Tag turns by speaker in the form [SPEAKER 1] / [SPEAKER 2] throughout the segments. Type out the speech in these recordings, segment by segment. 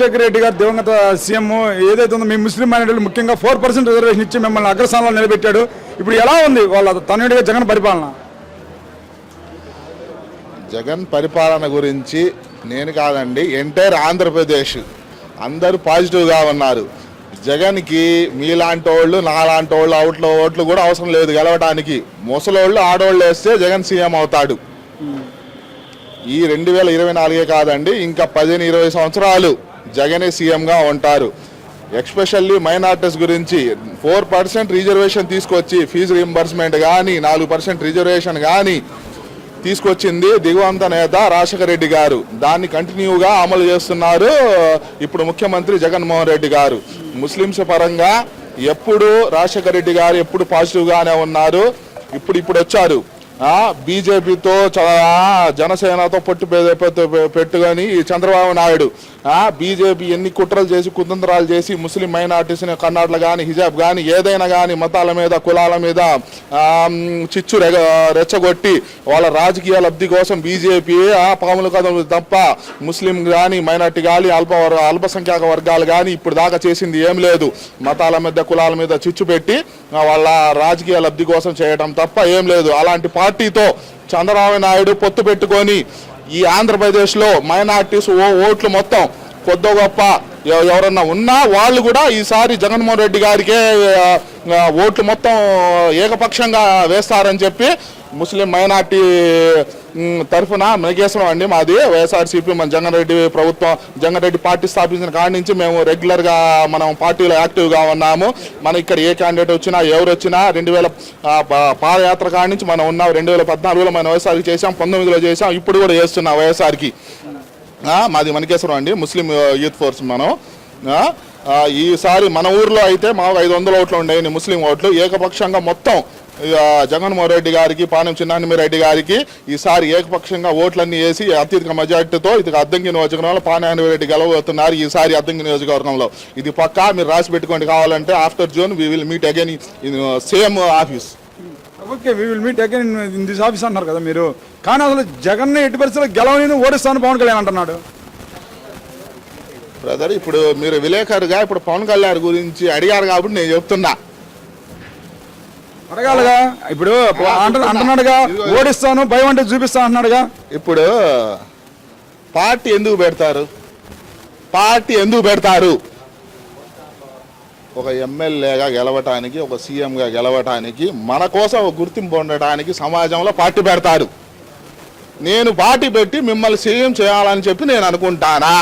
[SPEAKER 1] రాజశేఖర రెడ్డి గారు దివంగత సీఎం ఏదైతే ఉందో మీ ముస్లిం మైనార్టీలు ముఖ్యంగా ఫోర్ పర్సెంట్ రిజర్వేషన్ ఇచ్చి మిమ్మల్ని అగ్రస్థానంలో నిలబెట్టాడు. ఇప్పుడు ఎలా ఉంది వాళ్ళ తనయుడిగా జగన్ పరిపాలన?
[SPEAKER 2] జగన్ పరిపాలన గురించి నేను కాదండి ఎంటైర్ ఆంధ్రప్రదేశ్ అందరూ పాజిటివ్గా ఉన్నారు. జగన్కి మీలాంటి వాళ్ళు నాలాంటి వాళ్ళు అవుట్లో ఓట్లు కూడా అవసరం లేదు గెలవడానికి ముసలోళ్ళు ఆడోళ్ళు వేస్తే జగన్ సీఎం అవుతాడు. ఈ రెండు వేల ఇరవై నాలుగే కాదండి ఇంకా పదిహేను ఇరవై సంవత్సరాలు జగనే సీఎంగా ఉంటారు. ఎక్స్పెషల్లీ మైనార్టీస్ గురించి ఫోర్ పర్సెంట్ రిజర్వేషన్ తీసుకొచ్చి ఫీజు రీంబర్స్మెంట్ కానీ నాలుగు పర్సెంట్ రిజర్వేషన్ కానీ తీసుకొచ్చింది దిగువంత నేత రాజశేఖర రెడ్డి గారు. దాన్ని కంటిన్యూగా అమలు చేస్తున్నారు ఇప్పుడు ముఖ్యమంత్రి జగన్మోహన్ రెడ్డి గారు. ముస్లింస్ పరంగా ఎప్పుడు రాజశేఖర రెడ్డి గారు ఎప్పుడు పాజిటివ్గానే ఉన్నారు. ఇప్పుడు ఇప్పుడు వచ్చారు బీజేపీతో జనసేనతో పొట్టు పె- పెట్టుకొని ఈ చంద్రబాబు నాయుడు బీజేపీ ఎన్ని కుట్రలు చేసి కుతంత్రాలు చేసి ముస్లిం మైనార్టీస్ని కన్నడలు కానీ హిజాబ్ కానీ ఏదైనా కానీ మతాల మీద కులాల మీద చిచ్చు రెచ్చగొట్టి వాళ్ళ రాజకీయ లబ్ధి కోసం బీజేపీ పాములు కథలు తప్ప ముస్లిం కానీ మైనార్టీ కానీ అల్ప అల్పసంఖ్యాక వర్గాలు కానీ ఇప్పుడు దాకా చేసింది ఏం లేదు. మతాల మీద కులాల మీద చిచ్చు పెట్టి వాళ్ళ రాజకీయ లబ్ధి కోసం చేయడం తప్ప ఏం లేదు. అలాంటి పార్టీతో చంద్రబాబు నాయుడు పొత్తు పెట్టుకొని ఈ ఆంధ్రప్రదేశ్లో మైనార్టీస్ ఓ ఓట్లు మొత్తం కొద్ది గొప్ప ఎవరన్నా ఉన్నా వాళ్ళు కూడా ఈసారి జగన్మోహన్ రెడ్డి గారికే ఓట్లు మొత్తం ఏకపక్షంగా వేస్తారని చెప్పి ముస్లిం మైనార్టీ తరఫున మెగేశ్వరం అండి మాది. వైఎస్ఆర్సీపీ మన జగన్ రెడ్డి ప్రభుత్వం జగన్ రెడ్డి పార్టీ స్థాపించిన కాడి నుంచి మేము రెగ్యులర్గా మనం పార్టీలో యాక్టివ్గా ఉన్నాము. మన ఇక్కడ ఏ క్యాండిడేట్ వచ్చినా ఎవరు వచ్చినా రెండు వేల పాదయాత్ర కాడి నుంచి మనం ఉన్నాం. రెండు వేల పద్నాలుగులో మనం వైఎస్ఆర్కి చేసాం పంతొమ్మిదిలో చేసాం ఇప్పుడు కూడా చేస్తున్నాం వైఎస్ఆర్కి. మాది మనకేశ్వరం అండి ముస్లిం యూత్ ఫోర్స్ మనం. ఈసారి మన ఊర్లో అయితే మాకు ఐదు వందల ఓట్లు ఉండేవి ముస్లిం ఓట్లు. ఏకపక్షంగా మొత్తం జగన్మోహన్ రెడ్డి గారికి పానం చిన్నారెడ్డి గారికి ఈసారి ఏకపక్షంగా ఓట్లన్నీ వేసి అత్యధిక మెజార్టీతో ఇది అద్దంకి నియోజకవర్గంలో పానారెడ్డి గెలవబోతున్నారు ఈసారి అద్దంకి నియోజకవర్గంలో. ఇది పక్కా మీరు రాసి పెట్టుకోండి. కావాలంటే after June we will meet again same office
[SPEAKER 1] okay we will meet again in this office అంటున్నారు కదా మీరు. కానీ అసలు జగన్ ఎట్టి పరిస్థితుల్లో గెలవని ఓడిస్తాను పవన్ కళ్యాణ్ అంటున్నాడు.
[SPEAKER 2] బ్రదర్ ఇప్పుడు మీరు విలేకరుగా ఇప్పుడు పవన్ కళ్యాణ్ గురించి అడిగారు కాబట్టి నేను చెప్తున్నా.
[SPEAKER 1] అడగాలిగా? ఇప్పుడు అంట- అంటున్నాడుగా? ఓడిస్తాను భయం అంటే చూపిస్తాను అంటున్నాడుగా?
[SPEAKER 2] ఇప్పుడు పార్టీ ఎందుకు పెడతారు? పార్టీ ఎందుకు పెడతారు? ఒక ఎమ్మెల్యేగా గెలవటానికి ఒక సీఎంగా గెలవటానికి మన కోసం ఒక గుర్తింపు ఉండటానికి సమాజంలో పార్టీ పెడతారు. నేను పార్టీ పెట్టి మిమ్మల్ని సీఎం చేయాలని చెప్పి నేను అనుకుంటానా?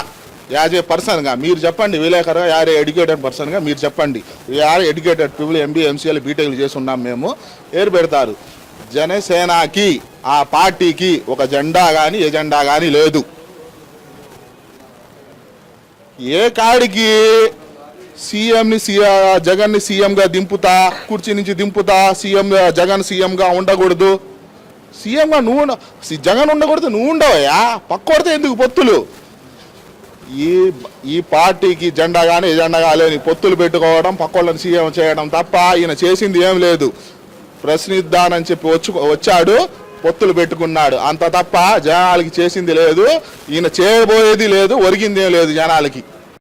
[SPEAKER 2] యాజ్ ఏ పర్సన్గా మీరు చెప్పండి విలేకరుగా యాజ్ ఏ ఎడ్యుకేటెడ్ పర్సన్గా మీరు చెప్పండి. యార్ ఎడ్యుకేటెడ్ పీపుల్ ఎంబీ ఎంసీఎల్ బీటెక్లు చేసి మేము. ఏరు పెడతారు. జనసేనకి ఆ పార్టీకి ఒక జెండా కానీ ఎజెండా కానీ లేదు. ఏ కాడికి సీఎంని సీఎ జగన్ని సీఎంగా దింపుతా కుర్చీ నుంచి దింపుతా సీఎం జగన్ సీఎంగా ఉండకూడదు? సీఎంగా నువ్వు జగన్ ఉండకూడదు నువ్వు ఉండవయ్యా? పక్కొడితే ఎందుకు పొత్తులు? ఈ ఈ పార్టీకి జెండా కానీ ఎజెండా కానీ పొత్తులు పెట్టుకోవడం పక్కోళ్ళని సీఎం చేయడం తప్ప ఈయన చేసింది ఏం లేదు. ప్రశ్నిద్దానని చెప్పి వచ్చి వచ్చాడు పొత్తులు పెట్టుకున్నాడు. అంత తప్ప జనాలకి చేసింది లేదు. ఈయన చేయబోయేది లేదు ఒరిగింది ఏం లేదు జనాలకి.